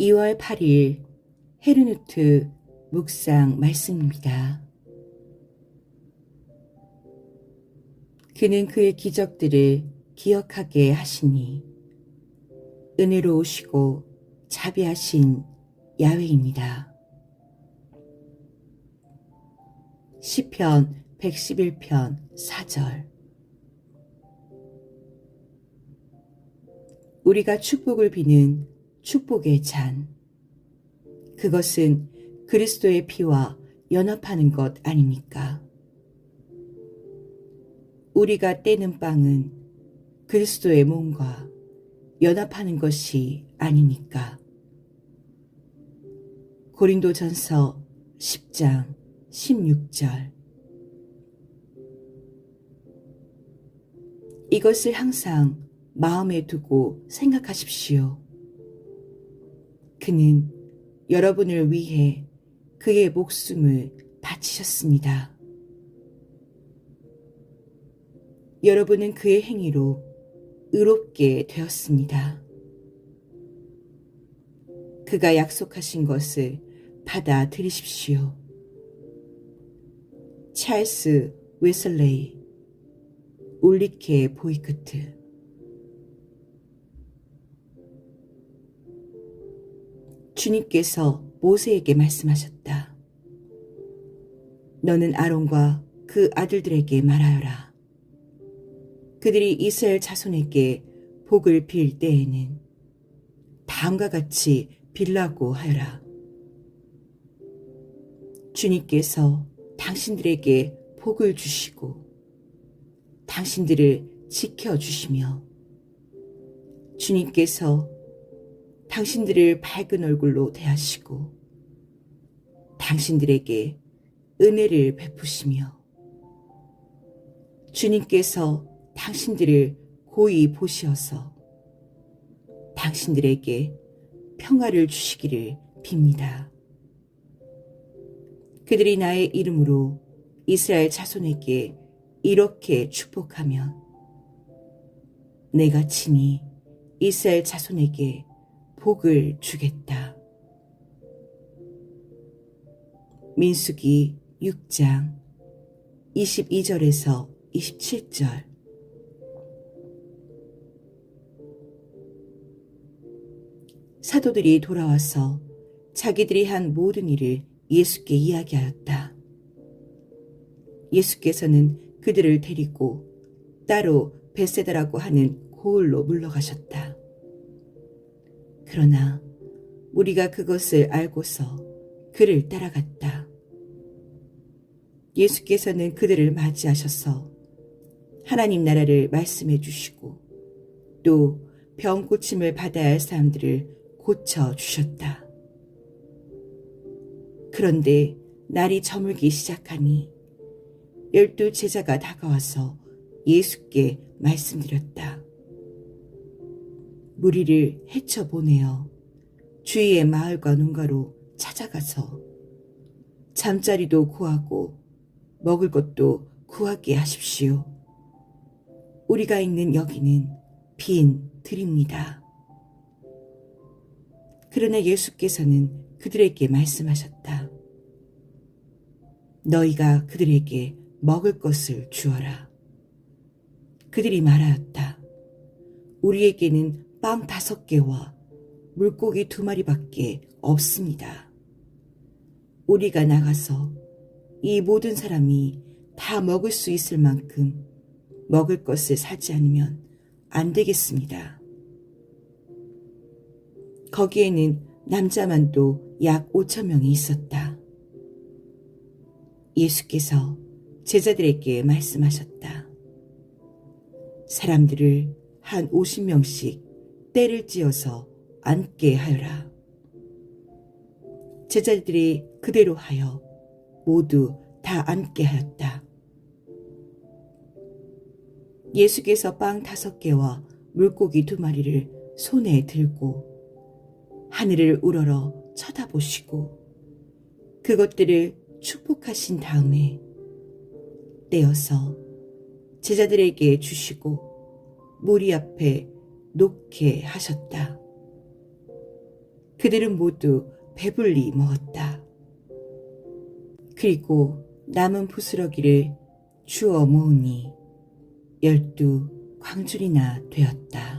2월 8일 헤르누트 묵상 말씀입니다. 그는 그의 기적들을 기억하게 하시니 은혜로우시고 자비하신 야훼입니다. 시편 111편 4절 우리가 축복을 비는 축복의 잔. 그것은 그리스도의 피와 연합하는 것 아닙니까? 우리가 떼는 빵은 그리스도의 몸과 연합하는 것이 아니니까. 고린도 전서 10장 16절 이것을 항상 마음에 두고 생각하십시오. 그는 여러분을 위해 그의 목숨을 바치셨습니다. 여러분은 그의 행위로 의롭게 되었습니다. 그가 약속하신 것을 받아들이십시오. 찰스 웨슬레이 울리케 보이크트 주님께서 모세에게 말씀하셨다. 너는 아론과 그 아들들에게 말하여라. 그들이 이스라엘 자손에게 복을 빌 때에는 다음과 같이 빌라고 하여라. 주님께서 당신들에게 복을 주시고 당신들을 지켜주시며 주님께서 당신들을 밝은 얼굴로 대하시고 당신들에게 은혜를 베푸시며 주님께서 당신들을 고이 보시어서 당신들에게 평화를 주시기를 빕니다. 그들이 나의 이름으로 이스라엘 자손에게 이렇게 축복하면 내가 친히 이스라엘 자손에게 복을 주겠다. 민수기 6장 22절에서 27절 사도들이 돌아와서 자기들이 한 모든 일을 예수께 이야기하였다. 예수께서는 그들을 데리고 따로 베세다라고 하는 고을로 물러가셨다. 그러나 우리가 그것을 알고서 그를 따라갔다. 예수께서는 그들을 맞이하셔서 하나님 나라를 말씀해 주시고 또 병 고침을 받아야 할 사람들을 고쳐 주셨다. 그런데 날이 저물기 시작하니 열두 제자가 다가와서 예수께 말씀드렸다. 무리를 헤쳐 보내어 주위의 마을과 농가로 찾아가서 잠자리도 구하고 먹을 것도 구하게 하십시오. 우리가 있는 여기는 빈 들입니다. 그러나 예수께서는 그들에게 말씀하셨다. 너희가 그들에게 먹을 것을 주어라. 그들이 말하였다. 우리에게는 빵 다섯 개와 물고기 두 마리밖에 없습니다. 우리가 나가서 이 모든 사람이 다 먹을 수 있을 만큼 먹을 것을 사지 않으면 안 되겠습니다. 거기에는 남자만도 약 5천 명이 있었다. 예수께서 제자들에게 말씀하셨다. 사람들을 한 50명씩 때를 찌어서 앉게 하여라. 제자들이 그대로 하여 모두 다 앉게 하였다. 예수께서 빵 다섯 개와 물고기 두 마리를 손에 들고 하늘을 우러러 쳐다보시고 그것들을 축복하신 다음에 떼어서 제자들에게 주시고 무리 앞에 놓게 하셨다. 그들은 모두 배불리 먹었다. 그리고 남은 부스러기를 주워 모으니 열두 광줄이나 되었다.